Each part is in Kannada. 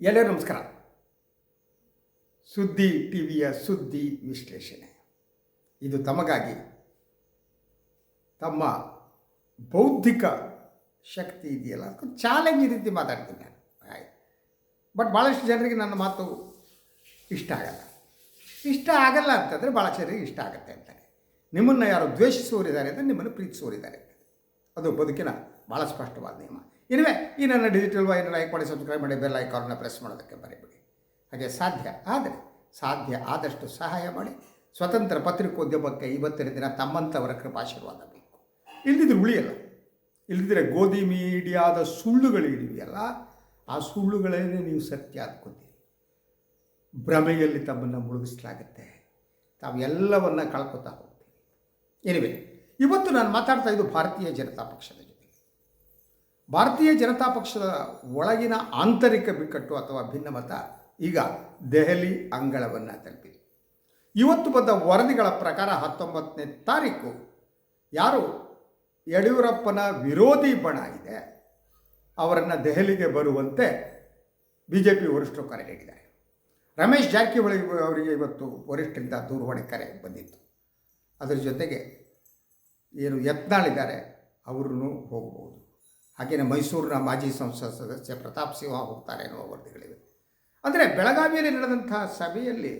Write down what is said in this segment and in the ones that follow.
ಎಲ್ಲರೂ ನಮಸ್ಕಾರ. ಸುದ್ದಿ ಟಿ ವಿಯ ಸುದ್ದಿ ವಿಶ್ಲೇಷಣೆ. ಇದು ತಮಗಾಗಿ ತಮ್ಮ ಬೌದ್ಧಿಕ ಶಕ್ತಿ ಇದೆಯಲ್ಲ ಅದಕ್ಕೆ ಚಾಲೆಂಜ್ ರೀತಿ ಮಾತಾಡ್ತೀನಿ ನಾನು. ಬಟ್ ಭಾಳಷ್ಟು ಜನರಿಗೆ ನನ್ನ ಮಾತು ಇಷ್ಟ ಆಗಲ್ಲ. ಇಷ್ಟ ಆಗಲ್ಲ ಅಂತಂದರೆ ಭಾಳ ಜನರಿಗೆ ಇಷ್ಟ ಆಗುತ್ತೆ ಅಂತಾರೆ. ನಿಮ್ಮನ್ನು ಯಾರು ದ್ವೇಷಿಸುವರಿದ್ದಾರೆ ಅಂದರೆ ನಿಮ್ಮನ್ನು ಪ್ರೀತಿಸುವರಿದ್ದಾರೆ ಅದು ಬದುಕಿನ ಭಾಳ ಸ್ಪಷ್ಟವಾದ ನಿಯಮ. ಇನ್ವೇ ಈ ನನ್ನ ಡಿಜಿಟಲ್ ವಾಹಿನಿ ಲೈಕ್ ಮಾಡಿ ಸಬ್ಸ್ಕ್ರೈಬ್ ಮಾಡಿ ಬೆಲ್ ಐಕಾನ್ನ ಪ್ರೆಸ್ ಮಾಡೋದಕ್ಕೆ ಬರೀಬಿಡಿ ಹಾಗೆ ಸಾಧ್ಯ ಆದರೆ, ಸಾಧ್ಯ ಆದಷ್ಟು ಸಹಾಯ ಮಾಡಿ. ಸ್ವತಂತ್ರ ಪತ್ರಿಕೋದ್ಯಮಕ್ಕೆ ಇವತ್ತಿನ ದಿನ ತಮ್ಮಂಥವರ ಕೃಪಾಶೀರ್ವಾದ ಬೇಕು. ಇಲ್ದಿದ್ರೆ ಉಳಿಯಲ್ಲ. ಇಲ್ದಿದ್ರೆ ಗೋಧಿ ಮೀಡಿಯಾದ ಸುಳ್ಳುಗಳು ಹಿಡಿಯಲ್ಲ ಆ ಸುಳ್ಳುಗಳೇನೆ ನೀವು ಸತ್ಯ ಅಂದ್ಕೊತೀರಿ ಭ್ರಮೆಯಲ್ಲಿ ತಮ್ಮನ್ನು ಮುಳುಗಿಸಲಾಗುತ್ತೆ. ತಾವು ಎಲ್ಲವನ್ನ ಕಳ್ಕೊತಾ ಹೋಗ್ತೀವಿ ಎನಿವೆ ಇವತ್ತು ನಾನು ಮಾತಾಡ್ತಾ ಇದ್ದು ಭಾರತೀಯ ಜನತಾ ಪಕ್ಷದ ಭಾರತೀಯ ಜನತಾ ಪಕ್ಷದ ಒಳಗಿನ ಆಂತರಿಕ ಬಿಕ್ಕಟ್ಟು ಅಥವಾ ಭಿನ್ನಮತ ಈಗ ದೆಹಲಿ ಅಂಗಳವನ್ನು ತಲುಪಿದೆ. ಇವತ್ತು ಬಂದ ವರದಿಗಳ ಪ್ರಕಾರ ಹತ್ತೊಂಬತ್ತನೇ ತಾರೀಕು ಯಾರು ಯಡಿಯೂರಪ್ಪನ ವಿರೋಧಿ ಬಣ ಇದೆ, ಅವರನ್ನು ದೆಹಲಿಗೆ ಬರುವಂತೆ ಬಿ ಜೆ ಪಿ ವರಿಷ್ಠರು ಕರೆ ನೀಡಿದ್ದಾರೆ. ರಮೇಶ್ ಜಾರಕಿಹೊಳಿ ಅವರಿಗೆ ಇವತ್ತು ವರಿಷ್ಠರಿಂದ ದೂರವಾಣಿ ಕರೆ ಬಂದಿತ್ತು. ಅದರ ಜೊತೆಗೆ ಏನು ಯತ್ನಾಳಿದ್ದಾರೆ ಅವ್ರೂ ಹೋಗ್ಬೋದು. ಹಾಗೆಯೇ ಮೈಸೂರಿನ ಮಾಜಿ ಸಂಸತ್ ಸದಸ್ಯ ಪ್ರತಾಪ್ ಸಿಂಹ ಹೋಗ್ತಾರೆ ಎನ್ನುವ ವರದಿಗಳಿವೆ. ಅಂದರೆ ಬೆಳಗಾವಿಯಲ್ಲಿ ನಡೆದಂತಹ ಸಭೆಯಲ್ಲಿ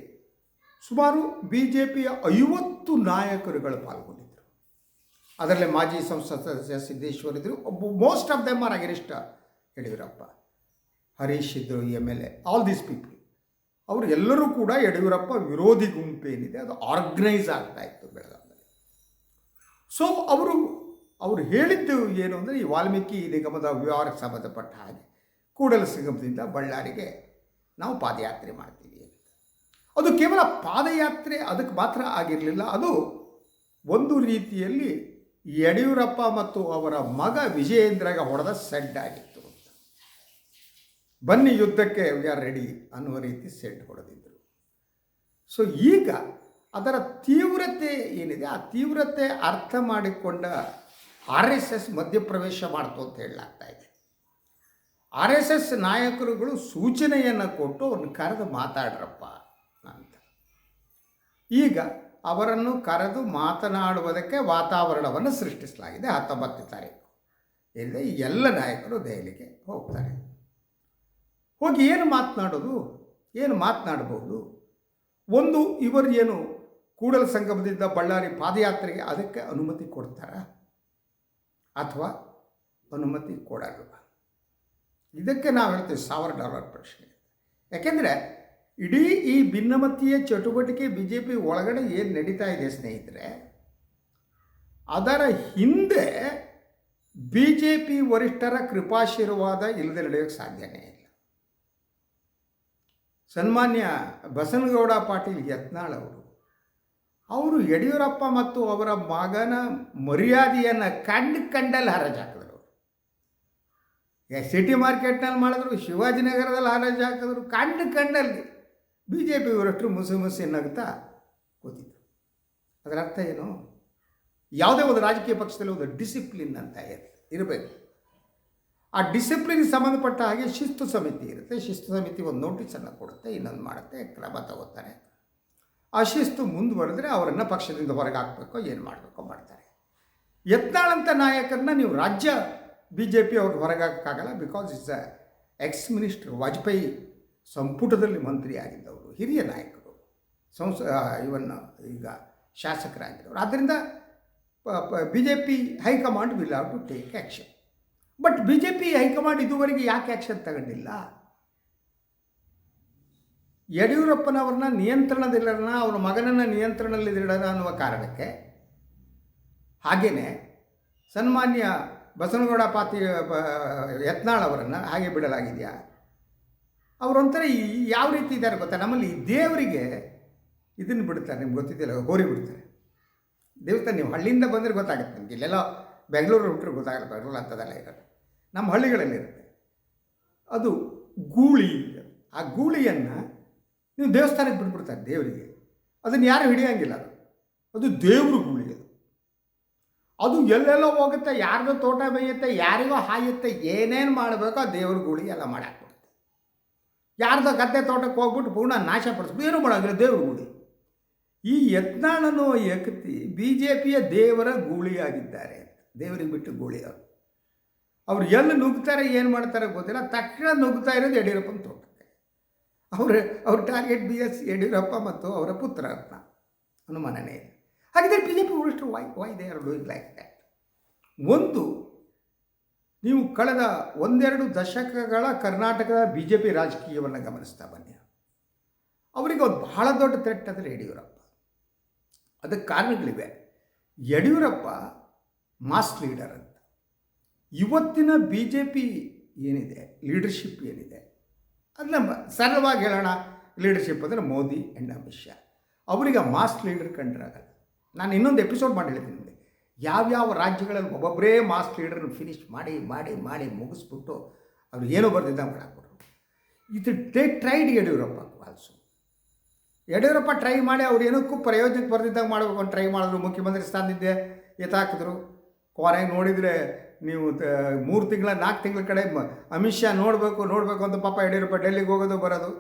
ಸುಮಾರು ಬಿ ಜೆ ಪಿಯ ಐವತ್ತು ನಾಯಕರುಗಳು ಪಾಲ್ಗೊಂಡಿದ್ದರು. ಅದರಲ್ಲಿ ಮಾಜಿ ಸಂಸತ್ ಸದಸ್ಯ ಸಿದ್ದೇಶ್ವರ್ ಇದ್ದರು most of them are against Yediyurappa, Harish ಇದ್ದರು M L A all these people ಅವರು ಎಲ್ಲರೂ ಕೂಡ ಯಡಿಯೂರಪ್ಪ ವಿರೋಧಿ ಗುಂಪೇನಿದೆ, ಅದು ಆರ್ಗನೈಸ್ ಆಗ್ತಾ ಇತ್ತು ಬೆಳಗಾವಿಯಲ್ಲಿ. ಸೊ ಅವರು ಅವರು ಹೇಳಿದ್ದು ಏನು ಅಂದರೆ ಈ ವಾಲ್ಮೀಕಿ ನಿಗಮದ ವ್ಯವಹಾರಕ್ಕೆ ಸಂಬಂಧಪಟ್ಟ ಹಾಗೆ. ಕೂಡಲ ಸಂಗಮದಿಂದ ಬಳ್ಳಾರಿಗೆ ನಾವು ಪಾದಯಾತ್ರೆ ಮಾಡ್ತೀವಿ ಅದು ಕೇವಲ ಪಾದಯಾತ್ರೆ ಅದಕ್ಕೆ ಮಾತ್ರ ಆಗಿರಲಿಲ್ಲ, ಅದು ಒಂದು ರೀತಿಯಲ್ಲಿ ಯಡಿಯೂರಪ್ಪ ಮತ್ತು ಅವರ ಮಗ ವಿಜಯೇಂದ್ರಗೆ ಹೊಡೆದ ಸೆಡ್ ಆಗಿತ್ತು ಅಂತ. ಬನ್ನಿ ಯುದ್ಧಕ್ಕೆ ವಿ ಆರ್ ರೆಡಿ ಅನ್ನುವ ರೀತಿ ಸೆಡ್ ಹೊಡೆದಿದ್ದರು ಸೊ ಈಗ ಅದರ ತೀವ್ರತೆ ಏನಿದೆ? ಆ ತೀವ್ರತೆ ಅರ್ಥ ಮಾಡಿಕೊಂಡ ಆರ್ ಎಸ್ ಎಸ್ ಮಧ್ಯಪ್ರವೇಶ ಮಾಡ್ತು ಅಂತ ಹೇಳಲಾಗ್ತಾ ಇದೆ. ಆರ್ ಎಸ್ ಎಸ್ ನಾಯಕರುಗಳು ಸೂಚನೆಯನ್ನು ಕೊಟ್ಟು ಅವ್ರನ್ನ ಕರೆದು ಮಾತಾಡ್ರಪ್ಪ ಅಂತ. ಈಗ ಅವರನ್ನು ಕರೆದು ಮಾತನಾಡುವುದಕ್ಕೆ ವಾತಾವರಣವನ್ನು ಸೃಷ್ಟಿಸಲಾಗಿದೆ ಹತ್ತೊಂಬತ್ತು ತಾರೀಕು. ಇಲ್ಲಿ ಎಲ್ಲ ನಾಯಕರು ದೆಹಲಿಗೆ ಹೋಗ್ತಾರೆ. ಹೋಗಿ ಏನು ಮಾತನಾಡೋದು? ಏನು ಮಾತನಾಡಬಹುದು? ಒಂದು ಇವರು ಏನು ಕೂಡಲ ಸಂಗಮದಿಂದ ಬಳ್ಳಾರಿ ಪಾದಯಾತ್ರೆಗೆ ಅದಕ್ಕೆ ಅನುಮತಿ ಕೊಡ್ತಾರಾ? ಅಥವಾ ಅನುಮತಿ ಕೊಡಲ್ವ ಇದಕ್ಕೆ ನಾವು ಹೇಳ್ತೀವಿ ಸಾವಿರ ಡಾಲರ್ ಪ್ರಶ್ನೆ. ಯಾಕೆಂದರೆ ಇಡೀ ಈ ಭಿನ್ನಮತೀಯ ಚಟುವಟಿಕೆ ಬಿ ಜೆ ಪಿ ಒಳಗಡೆ ಏನು ನಡೀತಾ ಇದೆ ಸ್ನೇಹಿತರೆ, ಅದರ ಹಿಂದೆ ಬಿ ಜೆ ಪಿ ವರಿಷ್ಠರ ಕೃಪಾಶೀರ್ವಾದ ಇಲ್ಲದೆ ನಡೆಯೋಕ್ಕೆ ಸಾಧ್ಯನೇ ಇಲ್ಲ. ಸನ್ಮಾನ್ಯ ಬಸನಗೌಡ ಪಾಟೀಲ್ ಯತ್ನಾಳ್ ಅವರು ಅವರು ಯಡಿಯೂರಪ್ಪ ಮತ್ತು ಅವರ ಮಗನ ಮರ್ಯಾದೆಯನ್ನು ಕಂಡು ಕಂಡಲ್ಲಿ ಹರಾಜು ಹಾಕಿದ್ರು ಸಿಟಿ ಮಾರ್ಕೆಟ್ನಲ್ಲಿ ಮಾಡಿದ್ರು ಶಿವಾಜಿನಗರದಲ್ಲಿ ಹರಾಜು ಹಾಕಿದ್ರು ಕಂಡು ಕಂಡಲ್ಲಿ ಬಿ ಜೆ ಪಿ ಇವರಷ್ಟು ಮುಸಿ ಮುಸಿ ನಗ್ತಾ ಕೂತಿದ್ರು. ಅದರ ಅರ್ಥ ಏನು? ಯಾವುದೇ ಒಂದು ರಾಜಕೀಯ ಪಕ್ಷದಲ್ಲಿ ಒಂದು ಡಿಸಿಪ್ಲಿನ್ ಅಂತ ಇರಬೇಕು. ಆ ಡಿಸಿಪ್ಲಿನ್ಗೆ ಸಂಬಂಧಪಟ್ಟ ಹಾಗೆ ಶಿಸ್ತು ಸಮಿತಿ ಇರುತ್ತೆ. ಶಿಸ್ತು ಸಮಿತಿ ಒಂದು ನೋಟಿಸನ್ನು ಕೊಡುತ್ತೆ, ಇನ್ನೊಂದು ಮಾಡುತ್ತೆ, ಕ್ರಮ ತಗೋತಾರೆ ಆ ಶಿಸ್ತು ಮುಂದುವರೆದ್ರೆ ಅವರನ್ನು ಪಕ್ಷದಿಂದ ಹೊರಗೆ ಏನು ಮಾಡಬೇಕೋ ಮಾಡ್ತಾರೆ. ಯತ್ನಾಳಂಥ ನಾಯಕರನ್ನ ನೀವು ರಾಜ್ಯ B J P ಹಾಕೋಕ್ಕಾಗಲ್ಲ because it's a ex minister Vajpayee ಸಂಪುಟದಲ್ಲಿ ಮಂತ್ರಿ ಆಗಿದ್ದವರು ಹಿರಿಯ ನಾಯಕರು, ಸಂಸ ಇವನ್ನ ಈಗ ಶಾಸಕರಾಗಿದ್ದವರು. ಆದ್ದರಿಂದ B J P high command will have to take action but B J P high command ಇದುವರೆಗೆ ಯಾಕೆ ಆ್ಯಕ್ಷನ್ ತಗೊಂಡಿಲ್ಲ? ಯಡಿಯೂರಪ್ಪನವ್ರನ್ನ ನಿಯಂತ್ರಣದಲ್ಲಿರೋಣ ಅವನ ಮಗನನ್ನು ನಿಯಂತ್ರಣದಲ್ಲಿಡೋಣ ಅನ್ನುವ ಕಾರಣಕ್ಕೆ ಹಾಗೆಯೇ ಸನ್ಮಾನ್ಯ ಬಸವನಗೌಡ ಪಾತಿ ಯತ್ನಾಳ್ ಅವರನ್ನು ಹಾಗೆ ಬಿಡಲಾಗಿದೆಯಾ? ಅವರೊಂಥರ ಈ ಯಾವ ರೀತಿ ಇದ್ದಾರೆ ಗೊತ್ತಾ? ನಮ್ಮಲ್ಲಿ ದೇವರಿಗೆ ಇದನ್ನು ಬಿಡ್ತಾರೆ ನಿಮ್ಗೆ ಗೊತ್ತಿದ್ದಿಲ್ಲ ಹೋರಿ ಬಿಡ್ತಾರೆ. ದೇವಸ್ಥಾನ ನೀವು ಹಳ್ಳಿಯಿಂದ ಬಂದರೆ ಗೊತ್ತಾಗುತ್ತೆ ನಿಮಗೆ. ಇಲ್ಲೆಲ್ಲ ಬೆಂಗಳೂರು ಬಿಟ್ಟರೆ ಗೊತ್ತಾಗಲ್ಲ, ಬೆಂಗಳೂರು ಅಂಥದ್ದೆಲ್ಲ ಇರೋದು. ನಮ್ಮ ಹಳ್ಳಿಗಳಲ್ಲಿರುತ್ತೆ. ಅದು ಗೂಳಿ. ಆ ಗೂಳಿಯನ್ನು ನೀವು ದೇವಸ್ಥಾನಕ್ಕೆ ಬಿಟ್ಬಿಡ್ತಾರೆ ದೇವರಿಗೆ. ಅದನ್ನು ಯಾರು ಹಿಡಿಯೋಂಗಿಲ್ಲ ಅದು. ದೇವ್ರ ಗುಳಿ ಅದು. ಅದು ಎಲ್ಲೆಲ್ಲೋ ಹೋಗುತ್ತೆ, ಯಾರ್ದೋ ತೋಟ ಬೇಯುತ್ತೆ, ಯಾರಿಗೋ ಹಾಯುತ್ತೆ, ಏನೇನು ಮಾಡಬೇಕೋ ದೇವ್ರ ಗೂಳಿ ಎಲ್ಲ ಮಾಡಾಕ್ಬಿಡುತ್ತೆ. ಯಾರ್ದೋ ಗದ್ದೆ ತೋಟಕ್ಕೆ ಹೋಗ್ಬಿಟ್ಟು ಪೂರ್ಣ ನಾಶ ಪಡಿಸ್ಬೇಕು ಏನೂ ಮಾಡೋಂಗಿಲ್ಲ ದೇವ್ರ ಗುಳಿ. ಈ ಯತ್ನಾಳನೋ ಯಕತಿ ಬಿ ಜೆ ಪಿಯ ದೇವರ ಗೂಳಿಯಾಗಿದ್ದಾರೆ ದೇವರಿಗೆ ಬಿಟ್ಟು ಗೂಳಿ ಅವರು. ಅವ್ರು ಎಲ್ಲಿ ನುಗ್ತಾರೆ, ಏನು ಮಾಡ್ತಾರೆ ಗೊತ್ತಿಲ್ಲ. ತಕ್ಷಣ ನುಗ್ತಾ ಇರೋದು ಯಡಿಯೂರಪ್ಪನ ತೋಟಕ್ಕೆ ಅವ್ರ ಅವ್ರ ಟಾರ್ಗೆಟ್ ಬಿ ಎಸ್ ಯಡಿಯೂರಪ್ಪ ಮತ್ತು ಅವರ ಪುತ್ರ ಅಂತ ಅನುಮಾನನೇ ಇದೆ. ಹಾಗಿದ್ರೆ ಬಿ ಜೆ ಪಿ ವರಿಷ್ಠರು why why they are doing like that ಒಂದು, ನೀವು ಕಳೆದ ಒಂದೆರಡು ದಶಕಗಳ ಕರ್ನಾಟಕದ ಬಿ ಜೆ ಪಿ ರಾಜಕೀಯವನ್ನು ಗಮನಿಸ್ತಾ ಬನ್ನಿ. ಅವರಿಗೆ ಒಂದು ಬಹಳ ದೊಡ್ಡ ಥ್ರೆಟ್ ಅಂದರೆ ಯಡಿಯೂರಪ್ಪ. ಅದಕ್ಕೆ ಕಾರಣಗಳಿವೆ. ಯಡಿಯೂರಪ್ಪ ಮಾಸ್ ಲೀಡರ್ ಅಂತ. ಇವತ್ತಿನ ಬಿ ಜೆ ಪಿ ಏನಿದೆ? ಲೀಡರ್ಶಿಪ್ ಏನಿದೆ? ಅದನ್ನ ಸರಳವಾಗಿ ಹೇಳೋಣ ಲೀಡರ್ಶಿಪ್ ಅಂದರೆ ಮೋದಿ ಆ್ಯಂಡ್ ಅಮಿತ್ ಶಾ. ಅವರಿಗೆ ಮಾಸ್ ಲೀಡರ್ ಕಂಡ್ರಾಗಲ್ಲ. ನಾನು ಇನ್ನೊಂದು ಎಪಿಸೋಡ್ ಮಾಡಿ ಹೇಳ್ತೀನಿ ನಿಮಗೆ. ಯಾವ್ಯಾವ ರಾಜ್ಯಗಳಲ್ಲಿ ಒಬ್ಬೊಬ್ಬರೇ ಮಾಸ್ ಲೀಡರ್ನ ಫಿನಿಶ್ ಮಾಡಿ ಮಾಡಿ ಮಾಡಿ ಮುಗಿಸ್ಬಿಟ್ಟು ಅವ್ರು ಏನೋ ಬರ್ದಿದ್ದ ಮಾಡಾಕ್ಬಿಟ್ರು ಇದು they tried Yediyurappa also Yediyurappa try ಮಾಡಿ ಅವ್ರು ಏನಕ್ಕೂ ಪ್ರಯೋಜನಕ್ಕೆ ಬರ್ದಿದ್ದಾಗ ಮಾಡಬೇಕು ಅಂತ ಟ್ರೈ ಮಾಡಿದ್ರು. ಮುಖ್ಯಮಂತ್ರಿ ಸ್ಥಾನದಿದ್ದೆ ಎತ್ತಾಕಿದ್ರು. ಕೊನೆಗೆ ನೋಡಿದರೆ ನೀವು ಮೂರು ತಿಂಗಳ, ನಾಲ್ಕು ತಿಂಗಳ ಕಡೆ ಅಮಿತ್ ಶಾ ನೋಡಬೇಕು ನೋಡಬೇಕು ಅಂತ ಪಾಪ ಯಡಿಯೂರಪ್ಪ ಡೆಲ್ಲಿಗೆ ಹೋಗೋದು ಬರೋದು,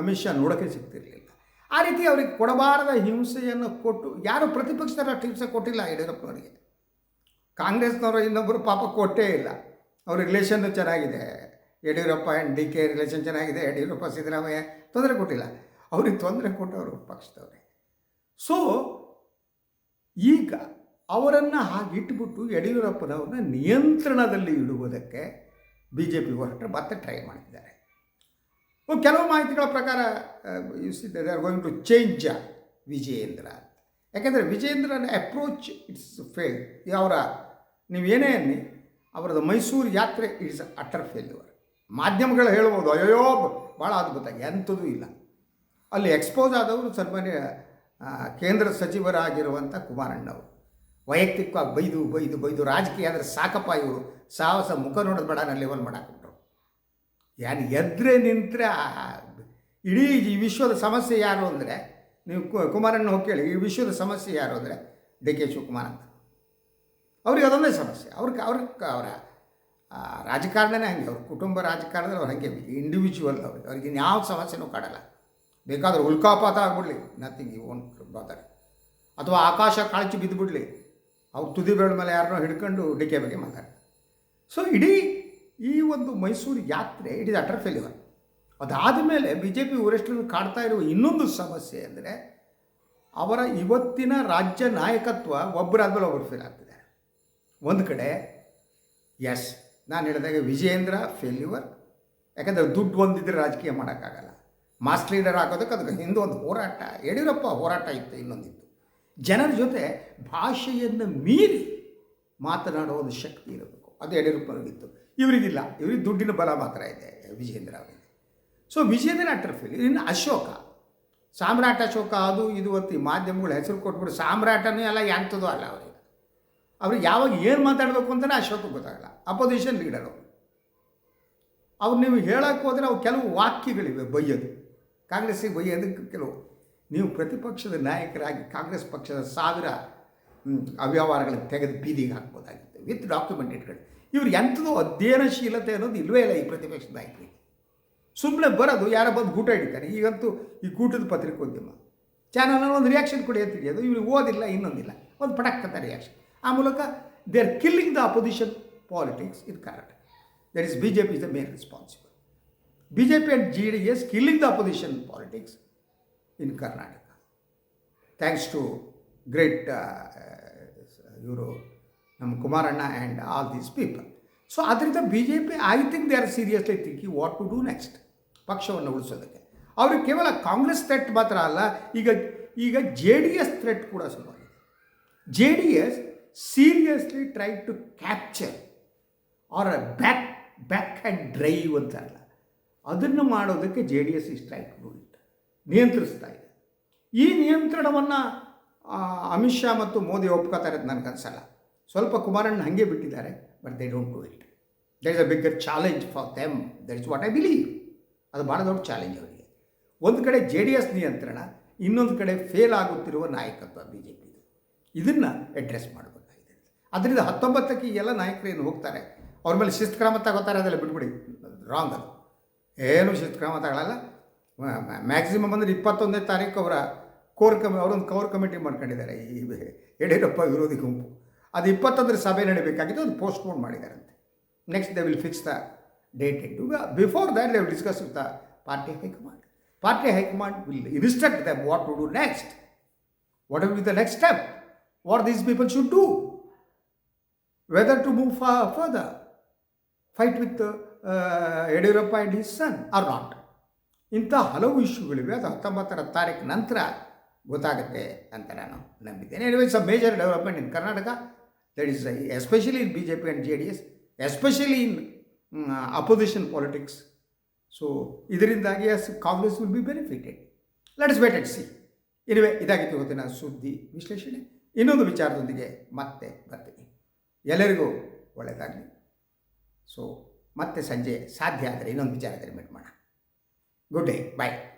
ಅಮಿತ್ ಶಾ ನೋಡೋಕ್ಕೆ ಸಿಗ್ತಿರಲಿಲ್ಲ. ಆ ರೀತಿ ಅವ್ರಿಗೆ ಕೊಡಬಾರದ ಹಿಂಸೆಯನ್ನು ಕೊಟ್ಟು, ಯಾರು ಪ್ರತಿಪಕ್ಷದವರು ಅಷ್ಟು ಹಿಂಸೆ ಕೊಟ್ಟಿಲ್ಲ ಯಡಿಯೂರಪ್ಪನವರಿಗೆ. ಕಾಂಗ್ರೆಸ್ನವರು ಇನ್ನೊಬ್ಬರು ಪಾಪ ಕೊಟ್ಟೇ ಇಲ್ಲ. ಅವ್ರ ರಿಲೇಷನ್ನು ಚೆನ್ನಾಗಿದೆ. Yediyurappa and D K relation ಚೆನ್ನಾಗಿದೆ, ಯಡಿಯೂರಪ್ಪ, ಸಿದ್ದರಾಮಯ್ಯ ತೊಂದರೆ ಕೊಟ್ಟಿಲ್ಲ. ಅವ್ರಿಗೆ ತೊಂದರೆ ಕೊಟ್ಟವರು ಪಕ್ಷದವರೇ. ಸೊ ಈಗ ಅವರನ್ನು ಹಾಗಿಟ್ಬಿಟ್ಟು ಯಡಿಯೂರಪ್ಪನವ್ರನ್ನ ನಿಯಂತ್ರಣದಲ್ಲಿ ಇಡುವುದಕ್ಕೆ ಬಿ ಜೆ ಪಿ ಹೊರಟರು ಮತ್ತೆ ಟ್ರೈ ಮಾಡಿದ್ದಾರೆ ಕೆಲವು ಮಾಹಿತಿಗಳ ಪ್ರಕಾರ they are going to change Vijayendra ಯಾಕೆಂದರೆ ವಿಜಯೇಂದ್ರನ ಅಪ್ರೋಚ್ ಇಟ್ಸ್ ಫೇಲ್ ಅವರ ನೀವೇನೇ ಅನ್ನಿ ಅವರದ್ದು ಮೈಸೂರು ಯಾತ್ರೆ ಇಟ್ಸ್ ಅಟರ್ ಫೇಲ್ಯೂರ್ ಮಾಧ್ಯಮಗಳು ಹೇಳ್ಬೋದು ಅಯ್ಯೋ ಭಾಳ ಅದ್ಭುತ, ಎಂಥದೂ ಇಲ್ಲ. ಅಲ್ಲಿ ಎಕ್ಸ್ಪೋಸ್ ಆದವರು ಸನ್ಮಾನ್ಯ ಕೇಂದ್ರ ಸಚಿವರಾಗಿರುವಂಥ ಕುಮಾರಣ್ಣವರು. ವೈಯಕ್ತಿಕವಾಗಿ ಬೈದು ಬೈದು ಬೈದು ರಾಜಕೀಯ ಆದರೆ ಸಾಕಪ್ಪ ಇವರು. ಸಾಹಸ ಮುಖ ನೋಡೋದು ಬೇಡ ನಾನು ಲೆವೆಲ್ ಮಾಡಾಕ್ಬಿಟ್ರು. ಯಾರು ಎದ್ರೆ ನಿಂತರೆ ಇಡೀ ಈ ವಿಶ್ವದ ಸಮಸ್ಯೆ ಯಾರು ಅಂದರೆ, ನೀವು ಕುಮಾರಣ್ಣ ಹೋಗಿ ಕೇಳಿ, ಈ ವಿಶ್ವದ ಸಮಸ್ಯೆ ಯಾರು ಅಂದರೆ ಡಿ ಕೆ ಶಿವಕುಮಾರ್ ಅಂತ. ಅವ್ರಿಗೆ ಅದೊಂದೇ ಸಮಸ್ಯೆ. ಅವ್ರಿಗೆ ಅವ್ರಿಗೆ ಅವರ ರಾಜಕಾರಣನೇ ಹಂಗೆ. ಅವ್ರ ಕುಟುಂಬ ರಾಜಕಾರಣದಲ್ಲಿ ಅವ್ರು ಹಾಗೆ. ಇಂಡಿವಿಜುವಲ್ ಅವ್ರಿಗೆ ಅವ್ರಿಗೆ ಇನ್ಯಾವ ಸಮಸ್ಯೆನೂ ಕಾಡಲ್ಲ. ಬೇಕಾದ್ರೆ ಉಲ್ಕಾಪಾತ ಆಗ್ಬಿಡ್ಲಿ. ನಥಿಂಗ್ ಯು ಓಂಟ್ ಬಾದರ್ ಅಥವಾ ಆಕಾಶ ಕಾಳಚಿ ಬಿದ್ದುಬಿಡ್ಲಿ ಅವ್ರು ತುದಿ ಬೇಡ ಮೇಲೆ ಯಾರನ್ನೋ ಹಿಡ್ಕೊಂಡು ಡಿ ಕೆ ಬಗ್ಗೆ ಮಾತಾಡ್ತಾರೆ. ಸೊ ಇಡೀ ಈ ಒಂದು ಮೈಸೂರು ಯಾತ್ರೆ ಇಟ್ ಇಸ್ ಅಟರ್ ಫೇಲ್ಯೂರ್ ಅದಾದ ಮೇಲೆ ಬಿ ಜೆ ಪಿ ವರಿಷ್ಠರು ಕಾಡ್ತಾ ಇರುವ ಇನ್ನೊಂದು ಸಮಸ್ಯೆ ಅಂದರೆ ಅವರ ಇವತ್ತಿನ ರಾಜ್ಯ ನಾಯಕತ್ವ ಒಬ್ಬರಾದ್ಮೇಲೆ ಒಬ್ಬರು ಫೇಲ್ ಆಗ್ತಿದೆ ಒಂದು ಕಡೆ ಎಸ್ ನಾನು ಹೇಳಿದಾಗ ವಿಜಯೇಂದ್ರ ಫೇಲ್ಯೂವರ್ ಯಾಕಂದರೆ ದುಡ್ಡು ಒಂದಿದ್ರೆ ರಾಜಕೀಯ ಮಾಡೋಕ್ಕಾಗಲ್ಲ. ಮಾಸ್ ಲೀಡರ್ ಹಾಕೋದಕ್ಕೆ ಅದಕ್ಕೆ ಹಿಂದೆ ಒಂದು ಹೋರಾಟ, ಯಡಿಯೂರಪ್ಪ ಹೋರಾಟ ಇತ್ತು ಇನ್ನೊಂದಿತ್ತು. ಜನರ ಜೊತೆ ಭಾಷೆಯನ್ನು ಮೀರಿ ಮಾತನಾಡುವ ಒಂದು ಶಕ್ತಿ ಇರಬೇಕು. ಅದು ಯಡಿಯೂರಪ್ಪನಿಗಿತ್ತು ಇವರಿಗಿಲ್ಲ. ಇವ್ರಿಗೆ ದುಡ್ಡಿನ ಬಲ ಮಾತ್ರ ಇದೆ ವಿಜೇಂದ್ರ ಅವರಿಗೆ. So Vijendra utter fail. ಇನ್ನು ಅಶೋಕ. ಸಾಮ್ರಾಟ ಅಶೋಕ ಅದು ಇದು ಈ ಮಾಧ್ಯಮಗಳು ಹೆಸರು ಕೊಟ್ಬಿಟ್ಟು ಸಾಮ್ರಾಟನೇ ಅಲ್ಲ, ಎಂಥದ್ದು ಅಲ್ಲ ಅವರಿಗೆ. ಅವ್ರಿಗೆ ಯಾವಾಗ ಏನು ಮಾತಾಡಬೇಕು ಅಂತಲೇ ಅಶೋಕ ಗೊತ್ತಾಗಲ್ಲ. ಅಪೋಸಿಷನ್ ಲೀಡರ್ ಅವರು. ಅವ್ರು ನೀವು ಹೇಳೋಕ್ಕೋದ್ರೆ ಹೋದರೆ ಅವು ಕೆಲವು ವಾಕ್ಯಗಳಿವೆ ಬೈಯೋದು ಕಾಂಗ್ರೆಸ್ಸಿಗೆ ಬೈಯೋದಕ್ಕೆ ಕೆಲವು ನೀವು ಪ್ರತಿಪಕ್ಷದ ನಾಯಕರಾಗಿ ಕಾಂಗ್ರೆಸ್ ಪಕ್ಷದ ಸಾವಿರ ಅವ್ಯವಹಾರಗಳನ್ನು ತೆಗೆದು ಬೀದಿಗೆ ಹಾಕ್ಬೋದಾಗಿತ್ತು. ವಿತ್ ಡಾಕ್ಯುಮೆಂಟ್ ಇವರು ಎಂಥದೋ ಅಧ್ಯಯನಶೀಲತೆ ಅನ್ನೋದು ಇಲ್ಲವೇ ಇಲ್ಲ ಈ ಪ್ರತಿಪಕ್ಷ ನಾಯಕರಿಗೆ. ಸುಮ್ಮನೆ ಬರೋದು, ಯಾರೋ ಬಂದು ಗೂಟ ಹಿಡಿತಾರೆ. ಈಗಂತೂ ಈ ಗೂಟದ ಪತ್ರಿಕೋದ್ಯಮ. ಚಾನಲ್ನಲ್ಲಿ ಒಂದು ರಿಯಾಕ್ಷನ್ ಕೊಡಿ ಅಂತ ಹಿಡಿಯೋದು ಇವ್ರಿಗೆ ಓದಿಲ್ಲ, ಇನ್ನೊಂದಿಲ್ಲ. ಒಂದು ಪಟಕ್ಕಂತ ರಿಯಾಕ್ಷನ್ ಆ ಮೂಲಕ they are killing the opposition politics in Karnataka that is B J P is the main responsible B J P and G D S killing the opposition politics in Karnataka thanks to great ಇವರು ನಮ್ಮ Kumaranna and all these people so ಅದರಿಂದ B J P I think they are seriously thinking what to do next ಪಕ್ಷವನ್ನು ಉಳಿಸೋದಕ್ಕೆ. ಅವ್ರಿಗೆ ಕೇವಲ ಕಾಂಗ್ರೆಸ್ ಥ್ರೆಟ್ ಮಾತ್ರ ಅಲ್ಲ, ಈಗ ಈಗ ಜೆ ಡಿ ಎಸ್ ಥ್ರೆಟ್ ಕೂಡ ಶುರುವಾಗಿದೆ J D S seriously try to capture or back back hand drive ಅಂತಾರಲ್ಲ ಅದನ್ನು ಮಾಡೋದಕ್ಕೆ J D S is try to do it ನಿಯಂತ್ರಿಸ್ತಾ ಇದೆ. ಈ ನಿಯಂತ್ರಣವನ್ನು ಅಮಿತ್ ಶಾ ಮತ್ತು ಮೋದಿ ಒಪ್ಕೋತಾರೆ ಅಂತ ನನಗೆ ಅನ್ಸಲ್ಲ. ಸ್ವಲ್ಪ ಕುಮಾರಣ್ಣ ಹಾಗೆ ಬಿಟ್ಟಿದ್ದಾರೆ but they don't do it that is a bigger challenge for them that is what I believe ಅದು ಭಾಳ ದೊಡ್ಡ ಚಾಲೆಂಜ್ ಅವರಿಗೆ. ಒಂದು ಕಡೆ ಜೆ ಡಿ ಎಸ್ ನಿಯಂತ್ರಣ, ಇನ್ನೊಂದು ಕಡೆ ಫೇಲ್ ಆಗುತ್ತಿರುವ ನಾಯಕತ್ವ ಬಿ ಜೆ ಪಿದು ಇದನ್ನು ಅಡ್ರೆಸ್ ಮಾಡಬೇಕಾಗಿದೆ. ಅದರಿಂದ ಹತ್ತೊಂಬತ್ತಕ್ಕೆ ಎಲ್ಲ ನಾಯಕರು ಏನು ಹೋಗ್ತಾರೆ? ಅವ್ರ ಮೇಲೆ ಶಿಸ್ತು ಕ್ರಮ ತಗೋತಾರೆ ಅದೆಲ್ಲ ಬಿಟ್ಬಿಡಿ. ರಾಂಗ್ ಅದು. ಏನು ಶಿಸ್ತಕ್ರಮ ತಗೊಳ್ಳಲ್ಲ ಮ್ಯಾಕ್ಸಿಮಮ್ ಅಂದರೆ ಇಪ್ಪತ್ತೊಂದನೇ ತಾರೀಕು ಅವರ ಕೋರ್ ಕಮಿ ಅವರೊಂದು ಕೋರ್ ಕಮಿಟಿ ಮಾಡ್ಕೊಂಡಿದ್ದಾರೆ. ಈ ಯಡಿಯೂರಪ್ಪ ವಿರೋಧಿ ಗುಂಪು. ಅದು ಇಪ್ಪತ್ತೊಂದರ ಸಭೆ ನಡೀಬೇಕಾಗಿತ್ತು ಅದು postpone ಮಾಡಿದ್ದಾರಂತೆ next they will fix the date into before that they will discuss with the party high command party high command will instruct them what to do next what will be the next step what these people should do whether to move further fight with Yediyurappa and his son are not ಇಂಥ ಹಲವು ಇಶ್ಯೂಗಳಿವೆ. ಅದು ಹತ್ತೊಂಬತ್ತರ ತಾರೀಕು ನಂತರ ಗೊತ್ತಾಗುತ್ತೆ ಅಂತ ನಾನು ನಂಬಿದ್ದೇನೆ. Anyways a major development in Karnataka that is especially in B J P and J D S especially in opposition politics so ಇದರಿಂದಾಗಿ as Congress will be benefited let's wait and see ಇರುವೆ ಇದಾಗಿತ್ತು ಇವತ್ತಿನ ಸುದ್ದಿ ವಿಶ್ಲೇಷಣೆ. ಇನ್ನೊಂದು ವಿಚಾರದೊಂದಿಗೆ ಮತ್ತೆ ಬರ್ತೀನಿ. ಎಲ್ಲರಿಗೂ ಒಳ್ಳೆಯದಾಗಲಿ ಸೊ ಮತ್ತೆ ಸಂಜೆ ಸಾಧ್ಯ ಆದರೆ ಇನ್ನೊಂದು ವಿಚಾರದಲ್ಲಿ ಮೀಟ್ ಮಾಡೋಣ. Good day. Bye.